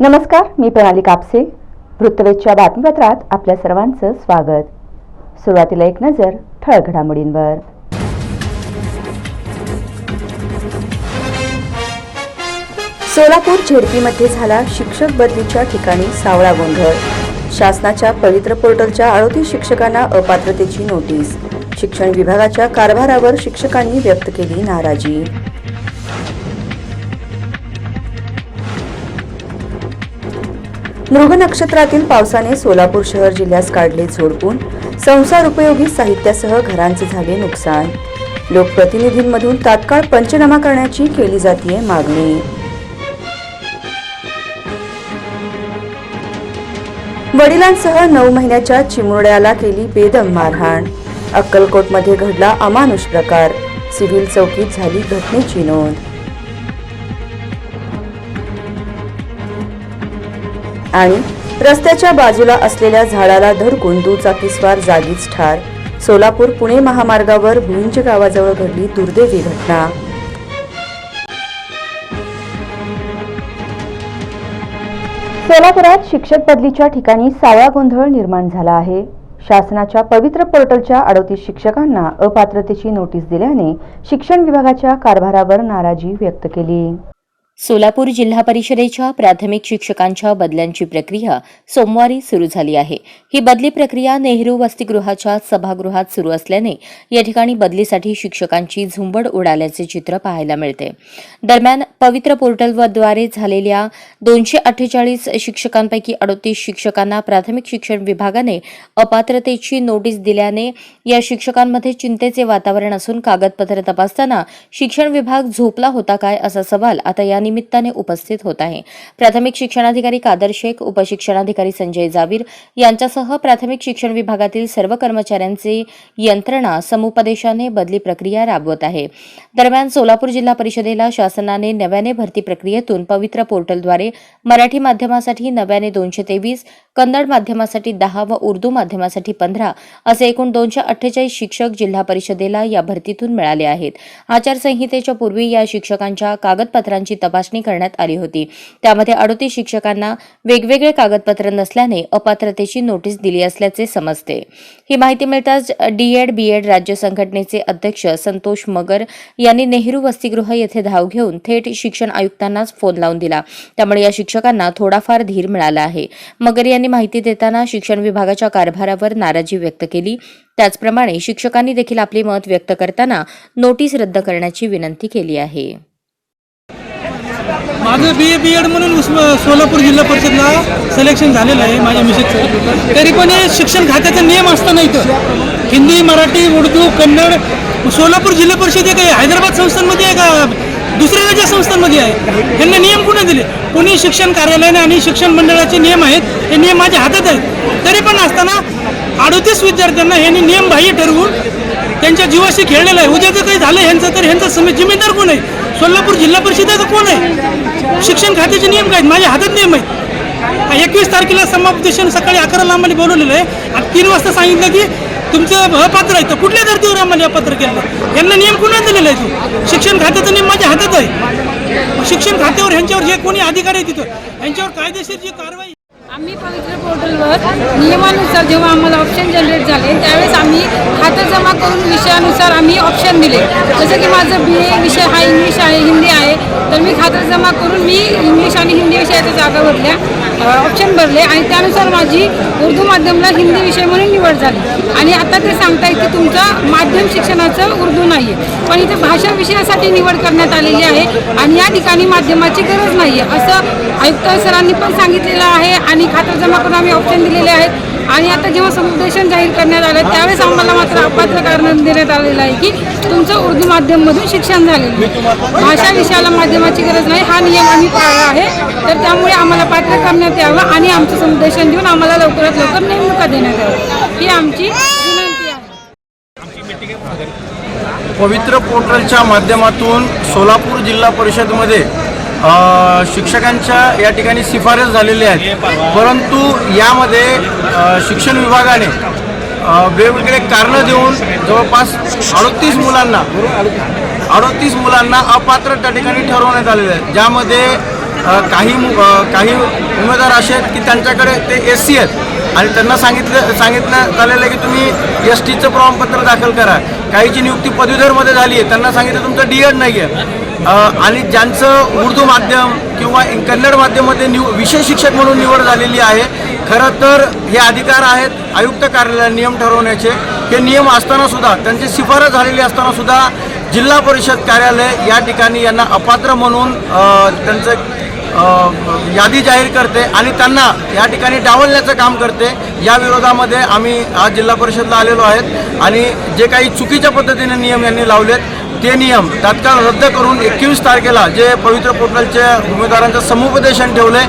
नमस्कार मी प्रणाली कापसे. वृत्तवेधच्या बातमीपत्रात आपल्या सर्वांचं स्वागत. सुरुवातीला एक नजर ठळक घडामोडींवर. सोलापूर झेडपीमध्ये झाला शिक्षक बदलीच्या ठिकाणी सावळा गोंधळ. शासनाच्या पवित्र पोर्टलच्या आरोपी शिक्षकांना अपात्रतेची नोटीस. शिक्षण विभागाच्या कारभारावर शिक्षकांनी व्यक्त केली नाराजी. मृग नक्षत्रातील पावसाने सोलापूर शहर जिल्ह्यास काढले झोडपून. संसार उपयोगी साहित्यासह घरांचे झाले नुकसान. लोकप्रतिनिधींमधून तात्काळ पंचनामा करण्याची केली जातीय मागणी. वडिलांसह नऊ महिन्याच्या चिमुरड्याला केली बेदम मारहाण. अक्कलकोटमध्ये घडला अमानुष प्रकार. सिव्हिल चौकीत झाली घटनेची नोंद. आणि रस्त्याच्या बाजूला असलेल्या झाडाला धडकून दुचाकीस्वार जागीच ठार. सोलापूर पुणे महामार्गावर भुंज गावाजवळ घडली दुर्दैवी घटना. सोलापुरात शिक्षक बदलीच्या ठिकाणी सावळा गोंधळ निर्माण झाला आहे. शासनाच्या पवित्र पोर्टलच्या अडोतीस शिक्षकांना अपात्रतेची नोटीस दिल्याने शिक्षण विभागाच्या कारभारावर नाराजी व्यक्त केली. सोलापूर जिल्हा परिषदेच्या प्राथमिक शिक्षकांच्या बदल्यांची प्रक्रिया सोमवारी सुरू झाली आहे. ही बदली प्रक्रिया नेहरू वसतिगृहाच्या सभागृहात सुरू असल्याने या ठिकाणी बदलीसाठी शिक्षकांची झुंबड उडाल्याचे चित्र पाहायला मिळते. दरम्यान पवित्र पोर्टलद्वारे झालेल्या दोनशे अठ्ठेचाळीस शिक्षकांपैकी अडोतीस शिक्षकांना प्राथमिक शिक्षण विभागाने अपात्रतेची नोटीस दिल्याने या शिक्षकांमध्ये चिंतेचे वातावरण असून कागदपत्र तपासताना शिक्षण विभाग झोपला होता काय असा सवाल आता या निमित्ताने उपस्थित होत आहे. प्राथमिक शिक्षणाधिकारी कादर शेख उपशिक्षणाधिकारी संजय जावीर यांच्यासह प्राथमिक शिक्षण विभागातील सर्व कर्मचाऱ्यांची यंत्रणा समुपदेशाने बदली प्रक्रिया राबवत आहे. दरम्यान सोलापूर जिल्हा परिषदेला शासनाने नव्याने भरती प्रक्रियेतून पवित्र पोर्टलद्वारे मराठी माध्यमासाठी नव्याने दोनशे तेवीस कन्नड माध्यमासाठी दहा व उर्दू माध्यमासाठी पंधरा असे एकूण दोनशे अठ्ठेचाळीस शिक्षक जिल्हा परिषदेला या भरतीतून मिळाले आहेत. आचारसंहितेच्या पूर्वी या शिक्षकांच्या कागदपत्रांची तपासणी तपासणी करण्यात आली होती. त्यामध्ये अडोतीस शिक्षकांना वेगवेगळे कागदपत्र नसल्याने अपात्रतेची नोटीस दिली असल्याचे समजते. ही माहिती मिळताच डीएड बीएड राज्य संघटनेचे अध्यक्ष संतोष मगर यांनी नेहरू वसतिगृह येथे धाव घेऊन थेट शिक्षण आयुक्तांनाच फोन लावून दिला. त्यामुळे या शिक्षकांना थोडाफार धीर मिळाला आहे. मगर यांनी माहिती देताना शिक्षण विभागाच्या कारभारावर नाराजी व्यक्त केली. त्याचप्रमाणे शिक्षकांनी देखील आपले मत व्यक्त करताना नोटीस रद्द करण्याची विनंती केली आहे. माझं बी ए बी एड म्हणून उस्म सोलापूर जिल्हा परिषदला सिलेक्शन झालेलं आहे माझ्या मिसेसचं. तरी पण हे शिक्षण खात्याचा नियम असताना इथं? हिंदी मराठी उर्दू कन्नड सोलापूर जिल्हा परिषद एक आहे. हैदराबाद संस्थांमध्ये आहे का? दुसऱ्या राज्य संस्थांमध्ये आहे. त्यांना नियम कुणी दिले? पुणे शिक्षण कार्यालयाने आणि शिक्षण मंडळाचे नियम आहेत हे नियम माझ्या हातात आहेत. तरी पण असताना अडोतीस विद्यार्थ्यांना यांनी नियम बाह्य ठरवून त्यांच्या जीवाशी खेळलेलं आहे. उद्या जर काही झालं ह्यांचं तर ह्यांचा समेत जिम्मेदार कोण आहे? सोलापूर जिल्हा परिषदेचं कोण आहे? शिक्षण खात्याचे नियम काय आहेत? माझ्या हातात नियम आहेत. एकवीस तारखेला समापदेशन सकाळी अकराला आम्हाला बोलवलेलं आहे. आणि तीन वाजता सांगितलं की तुमचं अपात्र आहे. तर कुठल्या धर्तीवर आम्हाला अपात्र केलं? यांना नियम कुणा दिलेला आहे तो? शिक्षण खात्याचा नियम माझ्या हातात आहे. शिक्षण खात्यावर ह्यांच्यावर जे कोणी अधिकारी आहे तिथं यांच्यावर कायदेशीर जी कारवाई पोर्टलवर नियमानुसार जेव्हा आम्हाला ऑप्शन जनरेट झाले त्यावेळेस आम्ही खातं जमा करून विषयानुसार आम्ही ऑप्शन दिले. जसं की माझं बी ए विषय हा इंग्लिश आहे हिंदी आहे तर मी खातं जमा करून मी इंग्लिश आणि हिंदी विषयाच्या जागा भरल्या. ऑप्शन भरले आणि त्यानुसार माझी उर्दू माध्यमला हिंदी विषय म्हणून निवड झाली. आणि आता ते सांगतायत की तुमचं माध्यम शिक्षणाचं उर्दू नाही आहे पण इथे भाषा विषयासाठी निवड करण्यात आलेली आहे आणि या ठिकाणी माध्यमाची गरज नाही आहे असं आयुक्त सरांनी पण सांगितलेलं आहे आणि खातरजमा करून आम्ही ऑप्शन दिलेले आहेत. आणि आता जेव्हा समुपदेशन जाहीर करण्यात आलं त्यावेळेस आम्हाला मात्र अपात्र कारण देण्यात आलेलं आहे की तुमचं उर्दू माध्यममधून शिक्षण झालेलं भाषा विषयाला माध्यमाची गरज नाही हा नियम आम्ही पाळला आहे. तर त्यामुळे आम्हाला पात्र करण्यात यावं आणि आमचं समुपदेशन देऊन आम्हाला लवकरात लवकर नेमणुका देण्यात यावं ही आमची विनंती आहे. पवित्र पोर्टलच्या माध्यमातून सोलापूर जिल्हा परिषदमध्ये शिक्षकांच्या या ठिकाणी शिफारस झालेली आहेत. परंतु यामध्ये शिक्षण विभागाने वेगवेगळे कारणं देऊन जवळपास अडतीस मुलांना अडतीस मुलांना अपात्र त्या ठिकाणी ठरवण्यात आलेलं आहे. ज्यामध्ये काही काही उमेदवार असे आहेत की त्यांच्याकडे ते एस सी आहेत. आणि त्यांना सांगितलं सांगितलं झालेलं आहे की तुम्ही एस टीचं प्रमाणपत्र दाखल करा. काहीची नियुक्ती पदवीधरमध्ये झाली आहे त्यांना सांगितलं तुमचं डी एड नाही आहे आणि ज्यांचं उर्दू माध्यम किंवा कन्नड माध्यमामध्ये निव विषय शिक्षक म्हणून निवड झालेली आहे खरं तर हे अधिकार आहेत आयुक्त कार्यालय नियम ठरवण्याचे. हे नियम असताना सुद्धा त्यांची शिफारस झालेली असताना सुद्धा जिल्हा परिषद कार्यालय या ठिकाणी यांना अपात्र म्हणून त्यांचं यादी जाहीर करते आणि त्यांना या ठिकाणी डावलण्याचं काम करते. या विरोधामध्ये आम्ही आज जिल्हा परिषदला आलेलो आहेत आणि जे काही चुकीच्या पद्धतीने नियम यांनी लावलेत ते नियम तात्काळ रद्द करून एकवीस तारखेला जे पवित्र पोर्टलच्या उमेदवारांचं समुपदेशन ठेवले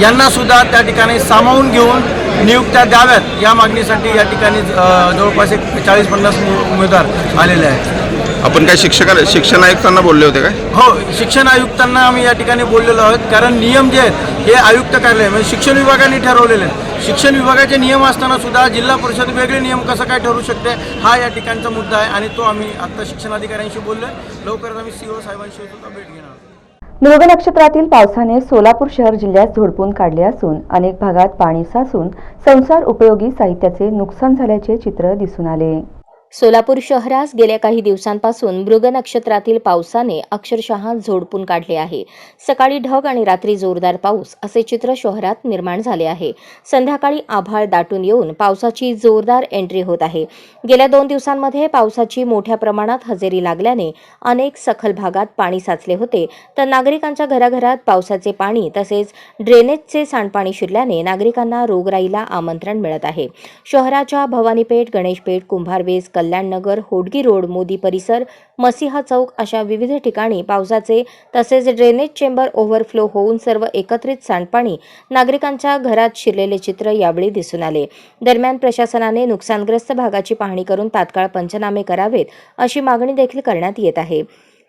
यांना सुद्धा त्या ठिकाणी सामावून घेऊन नियुक्त्या द्याव्यात. या मागणीसाठी या ठिकाणी जवळपास एक चाळीस पन्नास उमेदवार आलेले आहेत. आपण काय शिक्षका शिक्षण आयुक्तांना बोलले होते काय? हो शिक्षण आयुक्तांना आम्ही या ठिकाणी बोललेलो आहोत. कारण नियम जे आहेत हे आयुक्त कार्यालय म्हणजे शिक्षण विभागाने ठरवलेले आहेत. शिक्षण विभागाचे नियम असताना सुद्धा जिल्हा परिषद वेगळे नियम कसं काय ठरू शकते हा या ठिकाणचा मुद्दा आहे. आणि तो आम्ही आता शिक्षण अधिकाऱ्यांशी बोललो लवकरच आम्ही सी ओ साहेबांशी सुद्धा भेट घेणार आहोत. मृग नक्षत्रातील पावसाने सोलापूर शहर जिल्ह्यात झोडपून काढले असून अनेक भागात पाणी साचून संसार उपयोगी साहित्याचे नुकसान झाल्याचे चित्र दिसून आले. सोलापूर शहरास गेल्या काही दिवसांपासून मृग नक्षत्रातील पावसाने अक्षरशः झोडपून काढले आहे. सकाळी ढग आणि रात्री जोरदार पाऊस असे चित्र शहरात निर्माण झाले आहे. संध्याकाळी आभाळ दाटून येऊन पावसाची जोरदार एंट्री होत आहे. गेल्या दोन दिवसांमध्ये पावसाची मोठ्या प्रमाणात हजेरी लागल्याने अनेक सखल भागात पाणी साचले होते. तर नागरिकांच्या घराघरात पावसाचे पाणी तसेच ड्रेनेजचे सांडपाणी शिरल्याने नागरिकांना रोगराईला आमंत्रण मिळत आहे. शहराच्या भवानीपेठ गणेशपेठ कुंभारवेज कल्याणनगर होडगी रोड मोदी परिसर मसिहा चौक अशा विविध ठिकाणी पावसाचे तसेच ड्रेनेज चेंबर ओव्हरफ्लो होऊन सर्व एकत्रित सांडपाणी नागरिकांच्या घरात शिरलेले चित्र यावेळी दिसून आले. दरम्यान प्रशासनाने नुकसानग्रस्त भागाची पाहणी करून तात्काळ पंचनामे करावेत अशी मागणी देखील करण्यात येत आहे.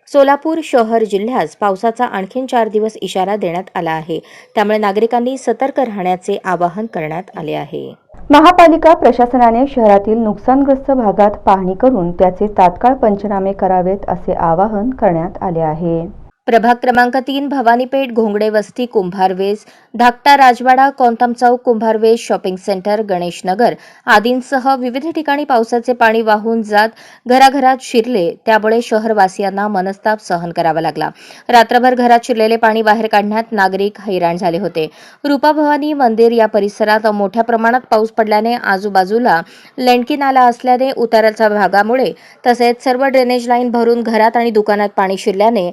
सोलापूर शहर जिल्ह्यास पावसाचा आणखीन चार दिवस इशारा देण्यात आला आहे. त्यामुळे नागरिकांनी सतर्क राहण्याचे आवाहन करण्यात आले आहे. महापालिका प्रशासनाने शहरातील नुकसानग्रस्त भागात पाहणी करून त्याचे तात्काळ पंचनामे करावेत असे आवाहन करण्यात आले आहे. प्रभाग क्रमांक तीन भवानीपेठ घोंगडे वस्ती कुंभारवेस धाकटा राजवाडा कोंताम चौक कुंभारवेस शॉपिंग सेंटर गणेशनगर आदींसह विविध ठिकाणी पावसाचे पाणी वाहून जात घराघरात शिरले त्यामुळे शहरवासियांना मनस्ताप सहन करावा लागला. रात्रभर घरात शिरलेले पाणी बाहेर काढण्यात नागरिक हैराण झाले होते. रूपा भवानी मंदिर या परिसरात मोठ्या प्रमाणात पाऊस पडल्याने आजूबाजूला लेंडकी नाला असल्याने उताराच्या भागामुळे तसेच सर्व ड्रेनेज लाईन भरून घरात आणि दुकानात पाणी शिरल्याने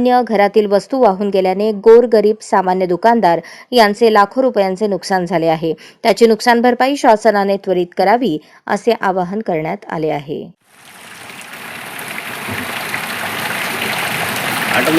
धान्य घरातील वस्तू वाहून गेल्याने गोरगरीब सामान्य दुकानदार यांचे लाखो रुपयांचे नुकसान झाले आहे. त्याची नुकसान भरपाई शासनाने त्वरित करावी असे आवाहन करण्यात आले आहे. ಆಟೋ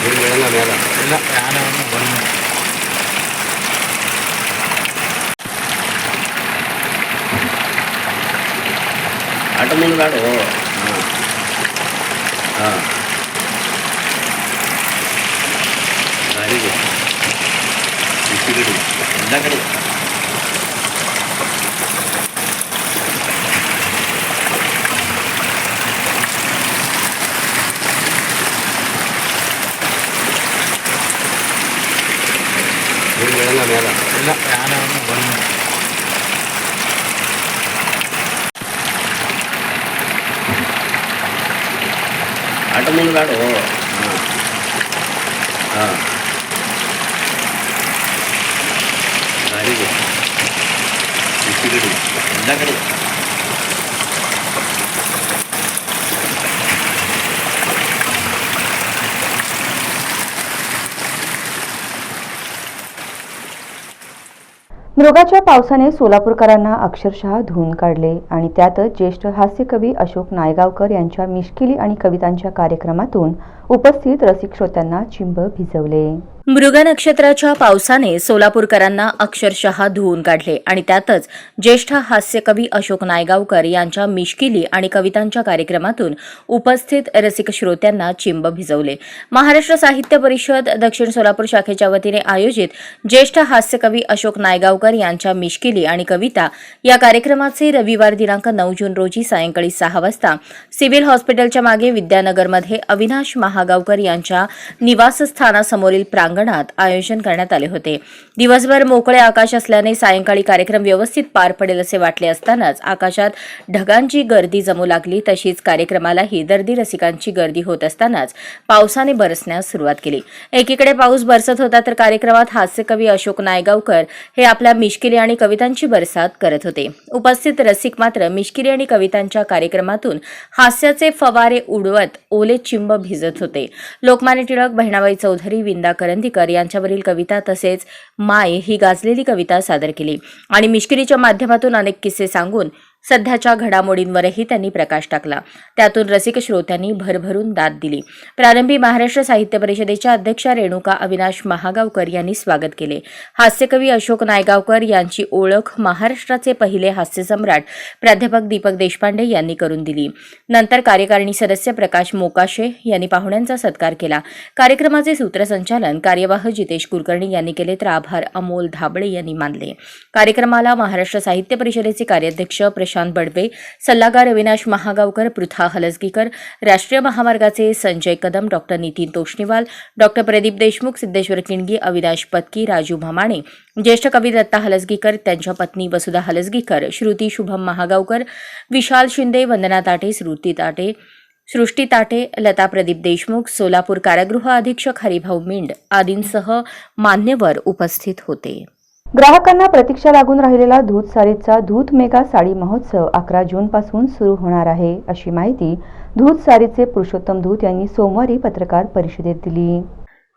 ഇല്ല ഞാനാണ് പറഞ്ഞത് ആട്ടൊന്നും കാണോ ആ ആ കിടി ഏതാണ് ഏതാണ് അല്ല ഞാനാണ് പറഞ്ഞത് ആട്ടമൂന്ന് കാടോ ആ. ആ. ഇച്ചിരി കടി. मृगाच्या पावसाने सोलापूरकरांना अक्षरशः धुवून काढले आणि त्यातच ज्येष्ठ हास्यकवी अशोक नायगावकर यांच्या मिश्किली आणि कवितांच्या कार्यक्रमातून उपस्थित रसिक श्रोत्यांना चिंब भिजवले. मृग नक्षत्राच्या पावसाने सोलापूरकरांना अक्षरशः धुवून काढले आणि त्यातच ज्येष्ठ हास्यकवी अशोक नायगावकर यांच्या मिश्किली आणि कवितांच्या कार्यक्रमातून उपस्थित रसिक श्रोत्यांना चिंब भिजवले. महाराष्ट्र साहित्य परिषद दक्षिण सोलापूर शाखेच्या वतीने आयोजित ज्येष्ठ हास्यकवी अशोक नायगावकर यांच्या मिश्किली आणि कविता या कार्यक्रमाचे रविवार दिनांक नऊ जून रोजी सायंकाळी सहा वाजता सिव्हिल हॉस्पिटलच्या मागे विद्यानगरमध्ये अविनाश महा महागावकर यांच्या निवासस्थानासमोरील प्रांगणात आयोजन करण्यात आले होते. दिवसभर मोकळे आकाश असल्याने सायंकाळी कार्यक्रम व्यवस्थित पार पडेल असे वाटले असतानाच आकाशात ढगांची गर्दी जमू लागली. तशीच कार्यक्रमालाही दर्दी रसिकांची गर्दी होत असतानाच पावसाने बरसण्यास सुरुवात केली. एकीकडे पाऊस बरसत होता तर कार्यक्रमात हास्यकवी अशोक नायगावकर हे आपल्या मिश्किली आणि कवितांची बरसात करत होते. उपस्थित रसिक मात्र मिश्किली आणि कवितांच्या कार्यक्रमातून हास्याचे फवारे उडवत ओले चिंब भिजत होते. लोकमान्य टिळक बहिणाबाई चौधरी विंदा करंदीकर यांच्यावरील कविता तसेच माय ही गाजलेली कविता सादर केली. आणि मिश्किरीच्या माध्यमातून अनेक किस्से सांगून सध्याच्या घडामोडींवरही त्यांनी प्रकाश टाकला. त्यातून रसिक श्रोत्यांनी भरभरून दाद दिली. प्रारंभी महाराष्ट्र साहित्य परिषदेच्या अध्यक्षा रेणुका अविनाश महागावकर यांनी स्वागत केले. हास्यकवी अशोक नायगावकर यांची ओळख महाराष्ट्राचे पहिले हास्यसम्राट प्राध्यापक दीपक देशपांडे यांनी करून दिली. नंतर कार्यकारिणी सदस्य प्रकाश मोकाशे यांनी पाहुण्यांचा सत्कार केला. कार्यक्रमाचे सूत्रसंचालन कार्यवाह जितेश कुलकर्णी यांनी केले तर आभार अमोल धाबळे यांनी मानले. कार्यक्रमाला महाराष्ट्र साहित्य परिषदेचे कार्याध्यक्ष प्रशांत बडवे सल्लागार अविनाश महागावकर पृथा हलसगीकर राष्ट्रीय महामार्गाचे संजय कदम डॉक्टर नितीन तोष्णीवाल डॉक्टर प्रदीप देशमुख सिद्धेश्वर किणगी अविनाश पत्की राजू भमाणे ज्येष्ठ कवी दत्ता हलसगीकर त्यांच्या पत्नी वसुधा हलसगीकर श्रुती शुभम महागावकर विशाल शिंदे वंदना ताटे श्रुती ताटे सृष्टी ताटे लता प्रदीप देशमुख सोलापूर कारागृह अधीक्षक हरिभाऊ मिंड आदींसह मान्यवर उपस्थित होते. ग्राहकांना प्रतीक्षा लागून राहिलेला धूत सारीचा धूत मेगा साडी महोत्सव अकरा जून पासून सुरू होणार आहे अशी माहिती धूत सारीचे पुरुषोत्तम धूत यांनी सोमवारी पत्रकार परिषदेत दिली.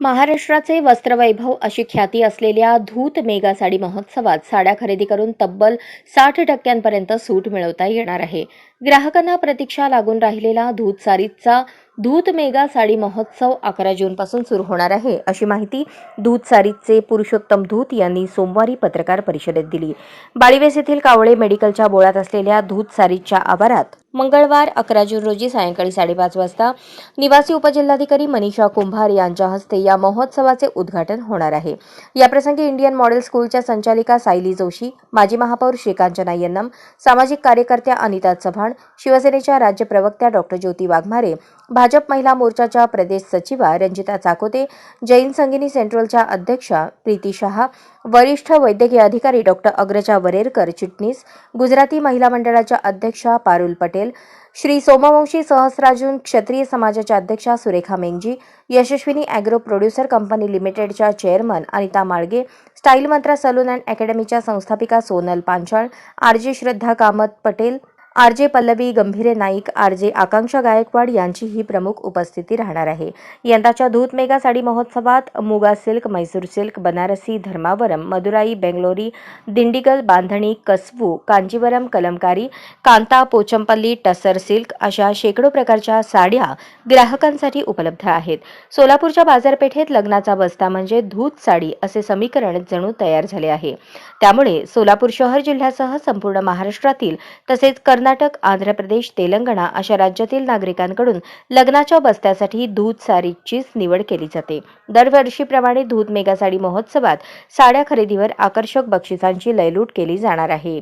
महाराष्ट्राचे वस्त्रवैभव अशी ख्याती असलेल्या धूत मेगा साडी महोत्सवात साड्या खरेदी करून तब्बल साठ टक्क्यांपर्यंत सूट मिळवता येणार आहे. ग्राहकांना प्रतीक्षा लागून राहिलेला धूत सारीचा धूत मेगा साडी महोत्सव अकरा जूनपासून सुरू होणार आहे. अशी माहिती धूत सारीचे पुरुषोत्तम धूत यांनी सोमवारी पत्रकार परिषदेत दिली. बाळीवेस येथील कावळे मेडिकलच्या बोळात असलेल्या धूत सारीच्या आवारात मंगळवार अकरा जून रोजी सायंकाळी साडेपाच वाजता निवासी उपजिल्हाधिकारी मनीषा कुंभार यांच्या हस्ते या महोत्सवाचे उद्घाटन होणार आहे. याप्रसंगी इंडियन मॉडेल स्कूलच्या संचालिका सायली जोशी माजी महापौर श्रीकांत यन्नम सामाजिक कार्यकर्त्या अनिता चव्हाण शिवसेनेच्या राज्य प्रवक्त्या डॉक्टर ज्योती वाघमारे भाजप महिला मोर्चाच्या प्रदेश सचिवा रंजिता चाकोते जैन संगिनी सेंट्रलच्या अध्यक्षा प्रीती शहा वरिष्ठ वैद्यकीय अधिकारी डॉक्टर अग्रजा वरेरकर चिटणीस गुजराती महिला मंडळाच्या अध्यक्षा पारुल पटेल श्री सोमवंशी सहस्राजून क्षत्रिय समाजाच्या अध्यक्षा Surekha Mengji Yashaswini agro producer company लिमिटेडच्या chairman Anita Malge style mantra salon and अकॅडमीच्या संस्थापिका Sonal Panchal R J Shraddha Kamat Patel R J Pallavi गंभीरे नाईक आर जे आकांक्षा गायकवाड यांची ही प्रमुख उपस्थिती राहणार आहे. यंदाच्या धूत मेगा साडी महोत्सवात Muga silk Mysore silk Banarasi Dharmavaram Madurai Bangalori Dindigul Bandhani Kasavu Kanjeevaram Kalamkari Kantha Pochampally Tussar silk अशा शेकडो प्रकारच्या साड्या ग्राहकांसाठी उपलब्ध आहेत. सोलापूरच्या बाजारपेठेत लग्नाचा बस्ता म्हणजे धूत साडी असे समीकरण जणू तयार झाले आहे. त्यामुळे सोलापूर शहर जिल्ह्यासह संपूर्ण महाराष्ट्रातील तसेच कर्नाटक आंध्र प्रदेश तेलंगणा अशा राज्यातील नागरिकांकडून लग्नाच्या बस्त्यासाठी धूत साडीचीच निवड केली जाते. दरवर्षीप्रमाणे धूत मेगा साडी महोत्सवात साड्या खरेदीवर आकर्षक बक्षिसांची लयलूट केली जाणार आहे.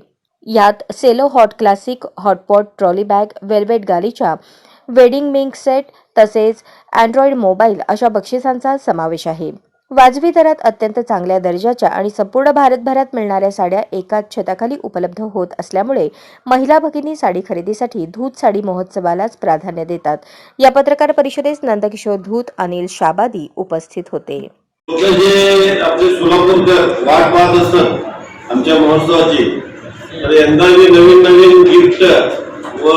यात Cello hot classic hotpot trolley bag velvet गालीच्या wedding mink set तसेच अँड्रॉइड मोबाईल अशा बक्षिसांचा समावेश आहे. वाजवी दरात अत्यंत चांगल्या दर्जाच्या आणि संपूर्ण भारतभरात मिळणाऱ्या साड्या एकाच छताखाली उपलब्ध होत असल्यामुळे महिला भगिनी साडी खरेदीसाठी धूत साडी महोत्सवालाच प्राधान्य देतात. या पत्रकार परिषदेस नंदकिशोर धूत अनिल शाबादी उपस्थित होते. जे आपले सोलापूरकर वाट पाहत असतात आमच्या महोत्सवाची तर यंदा जे नवीन नवीन गिफ्ट व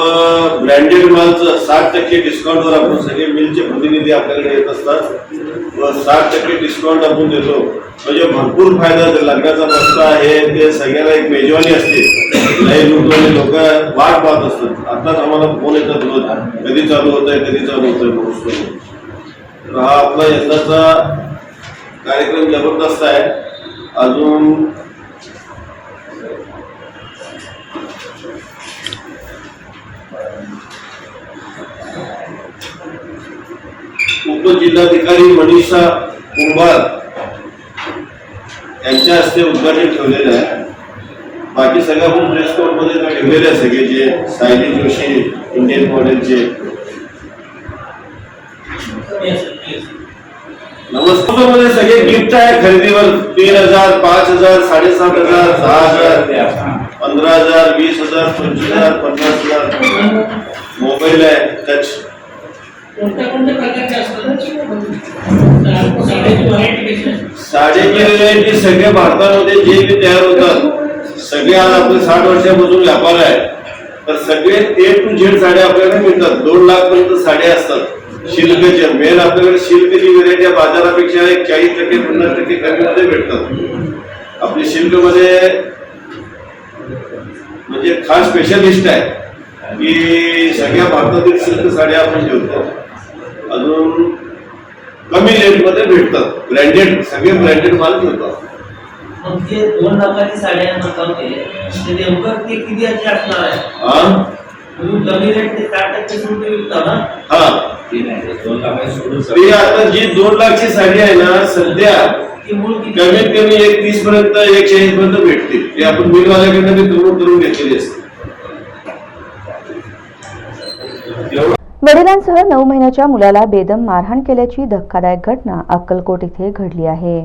ब्रँडेड मालचं साठ टक्के डिस्काउंटवर आपण सगळे मिलचे प्रतिनिधी आपल्याकडे येत असतात व साठ टक्के डिस्काउंट आपण देतो. म्हणजे भरपूर फायदा होतो. लग्नाचा रस्ता आहे ते सगळ्याला एक मेजवानी असते. काही लुटवाले लोक वाट पाहत असतात. आताच आम्हाला फोन येतात रोज. कधी चालू होत आहे कधी चालू होत आहे महोत्सव तर हा आपला यंदाचा कार्यक्रम जबरदस्त आहे. अजून उपजिल्हाधिकारी मनीषा कुंभार यांच्या हस्ते उद्घाटन ठेवलेलं आहे. बाकी सगळं पण ड्रेस मध्ये ठेवलेले आहे सगळे जे सायली जोशी इंडियन मॉडेलचे नमस्कार सगळे गिफ्ट आहे खरेदीवर. तीन हजार पाच हजार साडेसात हजार दहा हजार पंधरा हजार वीस हजार पंचवीस हजार पन्नास हजार. मोबाईल आहे टच साडेची व्हरायटी सगळ्या भारतामध्ये जे बी तयार होतात. सगळे आज आपले साठ वर्षापासून व्यापार आहे तर सगळे ए टू झेड साड्या आपल्याकडे मिळतात. दोन लाख पर्यंत साड्या असतात. शिल्कच्या मेन आपल्याकडे शिल्कची व्हरायटी बाजारापेक्षा एक चाळीस टक्के पन्नास टक्के कमीमध्ये भेटतात. आपली शिल्कमध्ये म्हणजे खास स्पेशलिस्ट आहे. की सगळ्या भारतातील सिल्क साड्या आपण ठेवतो. अजून कमी रेटमध्ये भेटतात. ब्रँडेड सगळे ब्रँडेड माल ठेवतात मग ते दोन लाखाची साड्या ते नेमकं ते किती असणार आहे? कमी रेट ते साठ टक्के सुटे विकता ना? हा. ते आता जी दोन लाखची साडी आहे ना सध्या ती मूळ किती? कमीत कमी एक तीस पर्यंत एक चाळीस पर्यंत भेटते ते आपण मिलवाल्याकडनं करून करून घेतलेली असते वडिलांसह नऊ महिन्याच्या मुलाला बेदम मारहाण केल्याची धक्कादायक घटना अक्कलकोट इथे घडली आहे.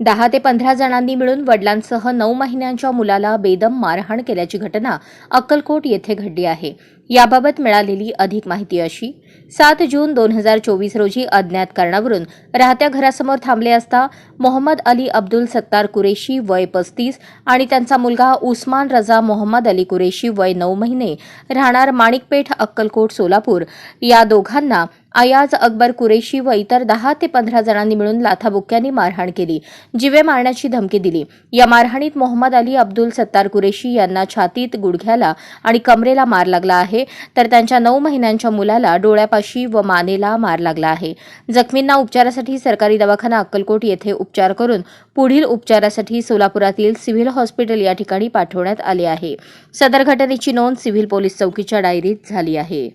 दहा ते पंधरा जणांनी मिळून वडिलांसह नऊ महिन्यांच्या मुलाला बेदम मारहाण केल्याची घटना अक्कलकोट येथे घडली आहे. याबाबत मिळालेली अधिक माहिती अशी सात जून दोन हजार चोवीस रोजी अज्ञात कारणावरून राहत्या घरासमोर थांबले असता मोहम्मद अली अब्दुल सत्तार कुरेशी वय पस्तीस आणि त्यांचा मुलगा उस्मान रजा मोहम्मद अली कुरेशी वय नऊ महिने राहणार माणिकपेठ अक्कलकोट सोलापूर या दोघांना अयाज अकबर कुरेशी व इतर दहा ते पंधरा जणांनी मिळून लाथाबुक्क्यांनी मारहाण केली. जिवे मारण्याची धमकी दिली. या मारहाणीत मोहम्मद अली अब्दुल सत्तार कुरेशी यांना छातीत गुडघ्याला आणि कमरेला मार लागला आहे. तर त्यांच्या नऊ महिन्यांच्या मुलाला डोळ्यापाशी व मानेला मार लागला आहे. जखमींना उपचारासाठी सरकारी दवाखाना अक्कलकोट येथे उपचार करून पुढील उपचारासाठी सोलापुरातील सिव्हिल हॉस्पिटल या ठिकाणी पाठवण्यात आले आहे. सदर घटनेची नोंद सिव्हिल पोलीस चौकीच्या डायरीत झाली आहे.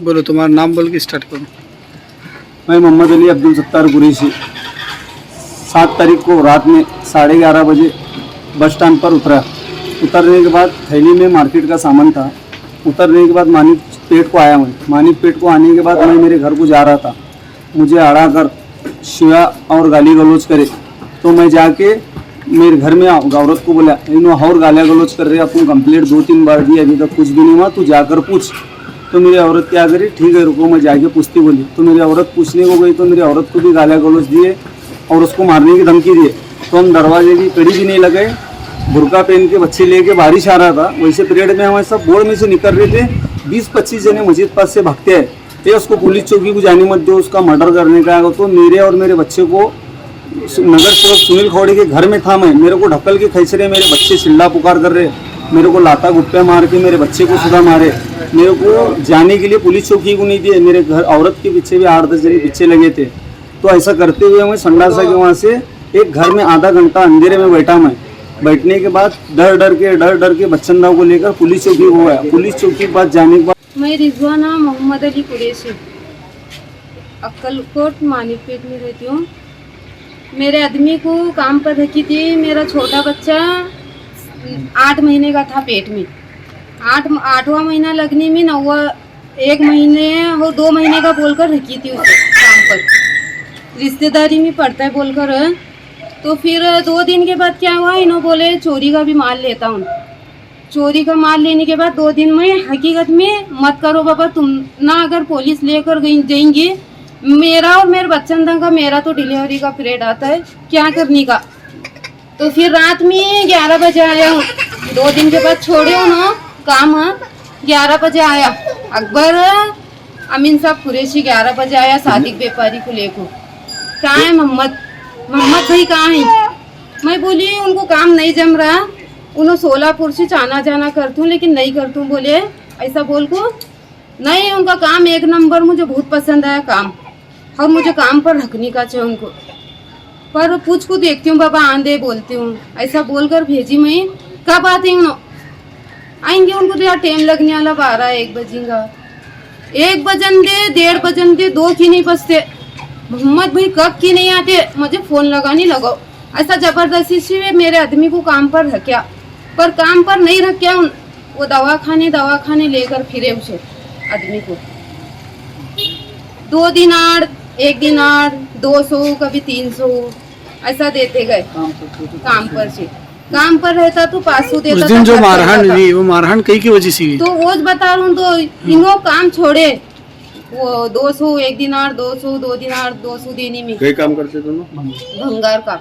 बोलो, तुम्हारा नाम बोल के स्टार्ट करो। मैं मोहम्मद अली अब्दुल सत्तार कुरैशी। सात तारीख को रात में साढ़े ग्यारह बजे बस स्टैंड पर उतरा। उतरने के बाद थैली में मार्केट का सामान था। उतरने के बाद मानिक पेट को आया मैं। मानिक पेट को आने के बाद मैं मेरे घर को जा रहा था। मुझे अड़ा कर शिवा और गाली गलौज करे। तो मैं जाके मेरे घर में आओ- औरत को बोला इन और गालियाँ गलौज कर रहे अपन कंप्लेंट दो तीन बार दी अभी तक कुछ भी नहीं हुआ, तू जाकर पूछ। तो मेरी औरत क्या करी? ठीक है, रुको, मैं जाके पूछती बोली। तो मेरी औरत पूछने को गई तो मेरी औरत को भी गालियाँ गलौज दिए और उसको मारने की धमकी दिए। तो हम दरवाजे की कड़ी भी नहीं लगाए, बुरका पहन के बच्चे लेके बारिश आ रहा था। वैसे पीरियड में हमारे सब बोर्ड में से निकल रहे थे। बीस पच्चीस जने मस्जिद पास से भागते हैं। ये उसको पुलिस चौकी को जाने मत दो, उसका मर्डर करने का तो मेरे और मेरे बच्चे को नगर सेवक सुनील खौड़े के घर में था मैं। मेरे को ढकल के खींच रहे मेरे बच्चे चिल्ला पुकार कर रहे मेरे को लाता गुप्पे मार के, मेरे बच्चे को सुधा मारे। मेरे को जाने के लिए पुलिस चौकी को नहीं दिए। मेरे घर, औरत के पीछे भी आठ दस जने पीछे लगे थे। तो ऐसा करते हुए मैं संडासा के वहाँ से एक घर में आधा घंटा अंधेरे में बैठा मैं। बैठने के बाद डर डर के, डर डर के बच्चन दाव को लेकर पुलिस चौकी को गया पुलिस चौकी के पास जाने के बाद मैं रिजवाना मोहम्मद अली कुरैशी अक्कलकोट मानिकपेट में रहती हूँ। मेरे आदमी को काम पर रखी थी, मेरा छोटा बच्चा आठ महीने का था पेट में। आठ, आठवां महीना लगने में नौवा, एक महीने और दो महीने का बोलकर रखी थी उसे काम पर। रिश्तेदारी में पड़ता है बोलकर। तो फिर दो दिन के बाद क्या हुआ, इन्हों बोले, चोरी का भी माल लेता हूँ। चोरी का माल लेने के बाद दो दिन में हकीकत में मत करो बाबा, तुम ना अगर पुलिस लेकर गई जाएँगे मेरा और मेरे बच्चन का मेरा तो डिलीवरी का पीरियड आता है, क्या करने का? तो फिर रात में ग्यारह बजे आया हूँ। दो दिन के बाद छोड़े हूँ ना काम ग्यारह बजे आया। अकबर, अमीन साहब कुरेशी ग्यारह बजे आया सादिक व्यापारी को लेकर। कहाँ है मोहम्मद? मोहम्मद भाई कहाँ है? मैं बोली, उनको काम नहीं जम रहा। उन्होंने सोलापुर से आना जाना करती हूँ, लेकिन नहीं करती हूँ। बोले, ऐसा बोल को, नहीं, उनका काम एक नंबर मुझे बहुत पसंद आया काम। और मुझे काम पर रखने का चाहिए उनको। पर पूछ को देखती हूँ, बाबा, आंधे बोलती हूँ। ऐसा बोलकर भेजी मैं। कब आते हैं? आएँगे उनको तो यार टाइम लगने वाला, बारह, एक बजेगा। एक बजन दे, डेढ़ बजन दे, दो की नहीं बसते मोहम्मद भाई, कब की नहीं आते? मुझे फ़ोन लगाने लगो ऐसा ज़बरदस्ती से मेरे आदमी को काम पर रखा पर काम पर नहीं रखा वो दवा खाने लेकर फिरे उसे आदमी को। दो दिन आड़, एक दिन आड़, दो सौ, कभी तीन सौ। ऐसा देते गए काम पर से काम पर रहता तो पाँच सौ उस देता दिन जो मारहाण। हुई वो मारहाण कई की वजह से तो वो बता रहा हूँ तो इनो काम छोड़े। वो दो सौ एक दिनार दो सौ दो दिनार दो सौ देने में। काही काम करते दोनों भंगार का।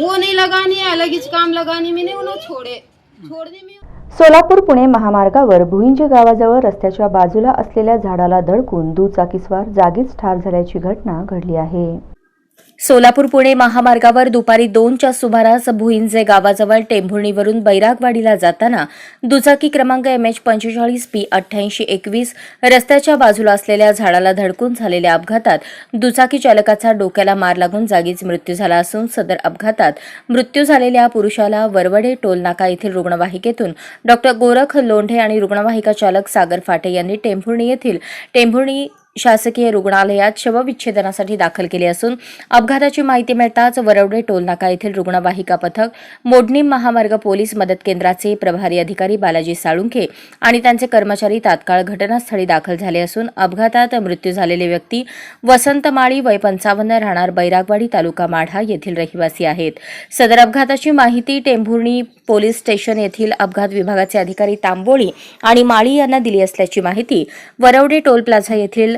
वो नहीं लगानी है अलग ही काम लगाने में नहीं उन्होंने छोड़े। छोड़ने में सोलापूर पुणे महामार्गावर भुईंजे गावाजवळ रस्त्याच्या बाजूला असलेल्या झाडाला धडकून दुचाकीस्वार जागीच ठार झाल्याची घटना घडली आहे. सोलापूर पुणे महामार्गावर दुपारी दोनच्या सुमारास भुईंजे गावाजवळ टेंभुर्णीवरून बैरागवाडीला जाताना दुचाकी क्रमांक एम एच पंचेचाळीस पी अठ्ठ्याऐंशी एकवीस रस्त्याच्या बाजूला असलेल्या झाडाला धडकून झालेल्या अपघातात दुचाकी चालकाचा डोक्याला मार लागून जागीच मृत्यू झाला असून सदर अपघातात मृत्यू झालेल्या पुरुषाला वरवडे टोलनाका येथील रुग्णवाहिकेतून डॉक्टर गोरख लोंढे आणि रुग्णवाहिका चालक सागर फाटे यांनी टेंभुर्णी येथील टेंभुर्णी शासकीय रुग्णालयात शवविच्छेदनासाठी दाखल केले असून अपघाताची माहिती मिळताच वरवडे टोलनाका येथील रुग्णवाहिका पथक मोडणी महामार्ग पोलीस मदत केंद्राचे प्रभारी अधिकारी बालाजी साळुंखे आणि त्यांचे कर्मचारी तात्काळ घटनास्थळी दाखल झाले असून अपघातात मृत्यू झालेले व्यक्ती वसंत माळी वय पंचावन्न राहणार बैरागवाडी तालुका माढा येथील रहिवासी आहेत. सदर अपघाताची माहिती टेंभुर्णी पोलीस स्टेशन येथील अपघात विभागाचे अधिकारी तांबोळी आणि माळी यांना दिली असल्याची माहिती वरवडे टोल प्लाझा येथील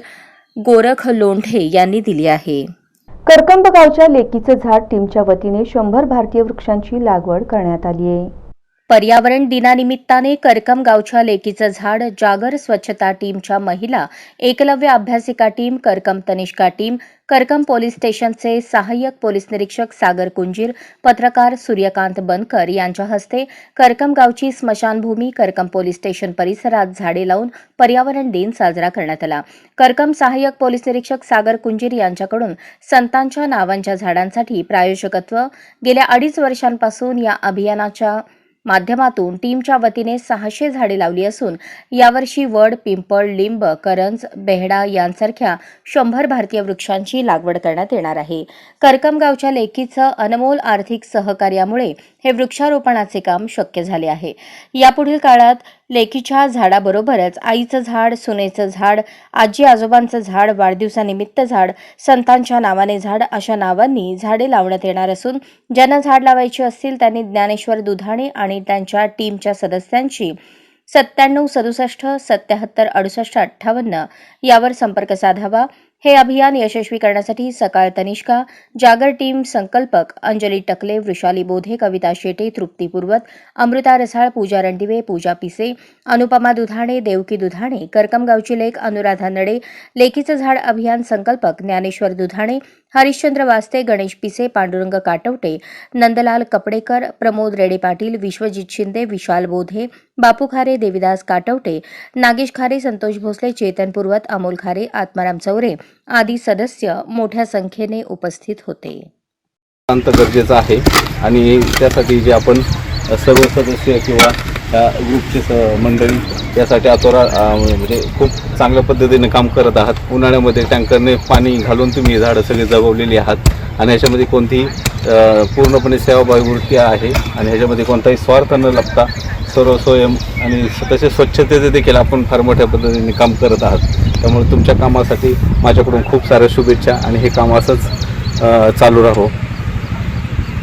गोरख लोंढे यांनी दिली आहे. करकंब गावच्या लेकीचं झाड टीमच्या वतीने शंभर भारतीय वृक्षांची लागवड करण्यात आली आहे. पर्यावरण दिनानिमित्ताने करकम गावच्या लेकीचं झाड जागर स्वच्छता टीमच्या महिला Eklavya Abhyasika team Karkam Tanishka team Karkam police स्टेशनचे सहाय्यक पोलीस निरीक्षक सागर कुंजीर पत्रकार सूर्यकांत बनकर यांच्या हस्ते करकम गावची स्मशानभूमी करकम पोलीस स्टेशन परिसरात झाडे लावून पर्यावरण दिन साजरा करण्यात आला. करकम सहाय्यक पोलीस निरीक्षक सागर कुंजीर यांच्याकडून संतांच्या नावांच्या झाडांसाठी प्रायोजकत्व गेल्या अडीच वर्षांपासून या अभियानाच्या माध्यमातून टीमच्या वतीने सहाशे झाडे लावली असून यावर्षी वड पिंपळ लिंब करंज बेहडा यांसारख्या शंभर भारतीय वृक्षांची लागवड करण्यात येणार आहे. करकमगावच्या लेखीचं अनमोल आर्थिक सहकार्यामुळे हे वृक्षारोपणाचे काम शक्य झाले आहे. यापुढील काळात लेकीच्या झाडाबरोबरच आईचं झाड सुनेचं झाड आजी आजोबांचं झाड वाढदिवसानिमित्त झाड संतांच्या नावाने झाड अशा नावांनी झाडे लावण्यात येणार असून ज्यांना झाड लावायची असतील त्यांनी ज्ञानेश्वर दुधाणे आणि त्यांच्या टीमच्या सदस्यांशी सत्त्याण्णव सदुसष्ट सत्याहत्तर अडुसष्ट अठ्ठावन्न यावर संपर्क साधावा. हे अभियान यशस्वी करण्यासाठी सकाळ तनिष्का जागर टीम संकल्पक अंजली टकले वृषाली बोधे कविता शेटे तृप्ती पूर्वत अमृता रसाळ पूजा रणदिवे पूजा पिसे अनुपमा दुधाणे देवकी दुधाणे करकमगावची लेख अनुराधा नडे लेखीचं झाड अभियान संकल्पक ज्ञानेश्वर दुधाणे हरिश्चंद्र वास्ते गणेश पिसे पांडुरंग काटवटे नंदलाल कपडेकर प्रमोद रेडे पाटील विश्वजित शिंदे विशाल बोधे बापू खारे देविदास काटवटे नागेश खारे संतोष भोसले चेतन पूर्वत अमोल खारे आत्माराम चौरे आदी सदस्य मोठ्या संख्येने उपस्थित होते. शांत गरजेचं आहे आणि त्यासाठी जे आपण सर्व सदस्य किंवा त्या ग्रुपचे स मंडळी यासाठी आतोरा म्हणजे खूप चांगल्या पद्धतीने काम करत आहात. उन्हाळ्यामध्ये टँकरने पाणी घालून तुम्ही झाडं सगळी जगवलेली आहात. आणि ह्याच्यामध्ये कोणतीही पूर्णपणे सेवाभावी वृत्ती आहे. आणि ह्याच्यामध्ये कोणताही स्वार्थ न लपता सर्व स्वयं आणि तसे स्वच्छतेचे देखील आपण फार मोठ्या पद्धतीने काम करत आहात. त्यामुळे तुमच्या कामासाठी माझ्याकडून खूप साऱ्या शुभेच्छा आणि हे काम असंच चालू राहो.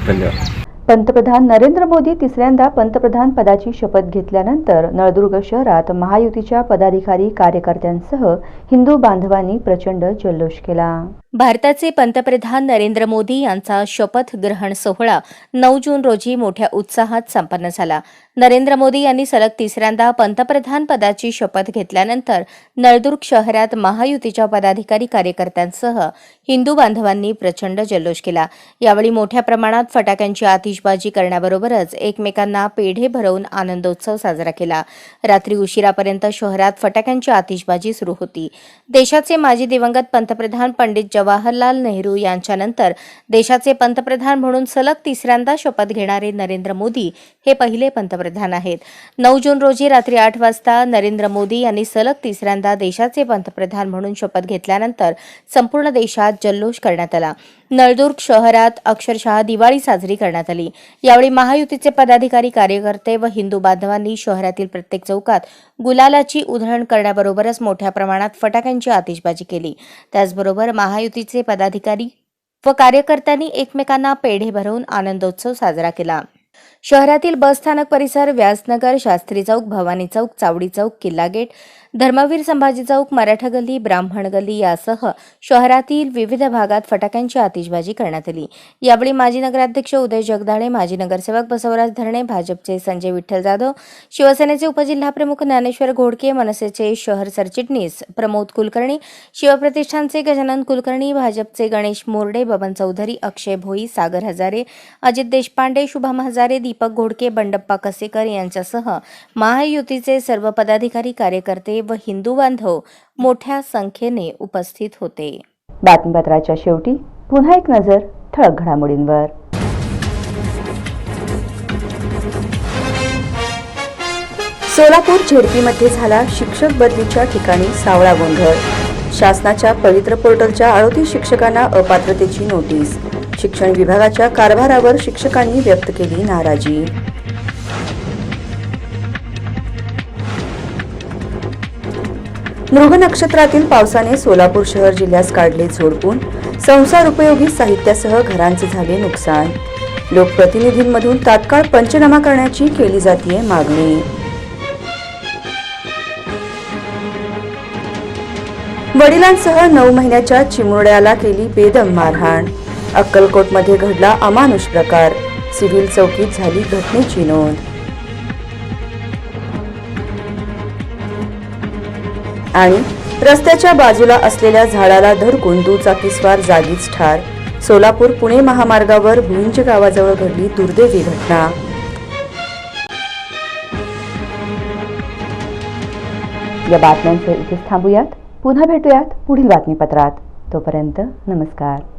धन्यवाद. पंतप्रधान नरेंद्र मोदी तिसऱ्यांदा पंतप्रधान पदाची शपथ घेतल्यानंतर नळदुर्ग शहरात महायुतीच्या पदाधिकारी कार्यकर्त्यांसह हिंदू बांधवांनी प्रचंड जल्लोष केला. भारताचे पंतप्रधान नरेंद्र मोदी यांचा शपथ ग्रहण सोहळा नऊ जून रोजी मोठ्या उत्साहात संपन्न झाला. नरेंद्र मोदी यांनी सलग तिसऱ्यांदा पंतप्रधान पदाची शपथ घेतल्यानंतर नळदुर्ग शहरात महायुतीच्या पदाधिकारी कार्यकर्त्यांसह हिंदू बांधवांनी प्रचंड जल्लोष केला. यावेळी मोठ्या प्रमाणात फटाक्यांची आतिषबाजी करण्याबरोबरच एकमेकांना पेढे भरवून आनंदोत्सव साजरा केला. रात्री उशिरापर्यंत शहरात फटाक्यांची आतिषबाजी सुरू होती. देशाचे माजी दिवंगत पंतप्रधान पंडित जवाहरलाल नेहरू यांच्यानंतर देशाचे पंतप्रधान म्हणून सलग तिसऱ्यांदा शपथ घेणारे नरेंद्र मोदी हे पहिले पंतप्रधान आहेत. नऊ जून रोजी रात्री आठ वाजता नरेंद्र मोदी यांनी सलग तिसऱ्यांदा देशाचे पंतप्रधान म्हणून शपथ घेतल्यानंतर संपूर्ण देशात जल्लोष करण्यात आला. नळदुर्ग शहरात अक्षरशः दिवाळी साजरी करण्यात आली. यावेळी महायुतीचे पदाधिकारी कार्यकर्ते व हिंदू बांधवांनी शहरातील प्रत्येक चौकात गुलालाची उधळण करण्याबरोबरच मोठ्या प्रमाणात फटाक्यांची आतिषबाजी केली. त्याचबरोबर महायुतीचे पदाधिकारी व कार्यकर्त्यांनी एकमेकांना पेढे भरवून आनंदोत्सव साजरा केला. शहरातील बसस्थानक परिसर व्यासनगर शास्त्री चौक भवानी चौक चावडी चौक किल्ला गेट धर्मवीर संभाजी चौक मराठा गल्ली ब्राह्मण गल्ली यासह शहरातील विविध भागात फटाक्यांची आतिषबाजी करण्यात आली. यावेळी माजी नगराध्यक्ष उदय जगदाळे माजी नगरसेवक बसवराज धरणे भाजपचे संजय विठ्ठल जाधव शिवसेनेचे उपजिल्हाप्रमुख ज्ञानेश्वर घोडके मनसेचे शहर सरचिटणीस प्रमोद कुलकर्णी शिवप्रतिष्ठानचे गजानन कुलकर्णी भाजपचे गणेश मोरडे बबन चौधरी अक्षय भोई सागर हजारे अजित देशपांडे शुभम हजारे दीपक घोडके बंडप्पा कसेकर यांच्यासह महायुतीचे सर्व पदाधिकारी कार्यकर्ते व हिंदू बांधव मोठ्या संख्येने उपस्थित होते. बातमीपत्राच्या शेवटी पुन्हा एक नजर ठळक घडामोडींवर. सोलापूर झेडपीमध्ये झाला शिक्षक बदलीच्या ठिकाणी सावळा गोंधळ. शासनाच्या पवित्र पोर्टलच्या आळोती शिक्षकांना अपात्रतेची नोटीस. शिक्षण विभागाच्या कारभारावर शिक्षकांनी व्यक्त केली नाराजी. मृग नक्षत्रातील पावसाने सोलापूर शहर जिल्ह्यास काढले झोडपून. संसार उपयोगी साहित्यासह घरांचे झाले नुकसान. लोकप्रतिनिधींमधून तात्काळ पंचनामा करण्याची केली जातीये मागणी. वडिलांसह नऊ महिन्याच्या चिमुरड्याला केली बेदम मारहाण. अक्कलकोटमध्ये घडला अमानुष प्रकार. सिव्हिल चौकीत झाली घटनेची नोंद. आणि रस्त्याच्या बाजूला असलेल्या झाडाला धडकून दुचाकीस्वार जागीच ठार. सोलापूर पुणे महामार्गावर भुंज गावाजवळ घडली दुर्दैवी घटना. या बातम्यांचे इथेच थांबूयात. पुन्हा भेटूयात पुढील बातमीपत्रात. तोपर्यंत नमस्कार.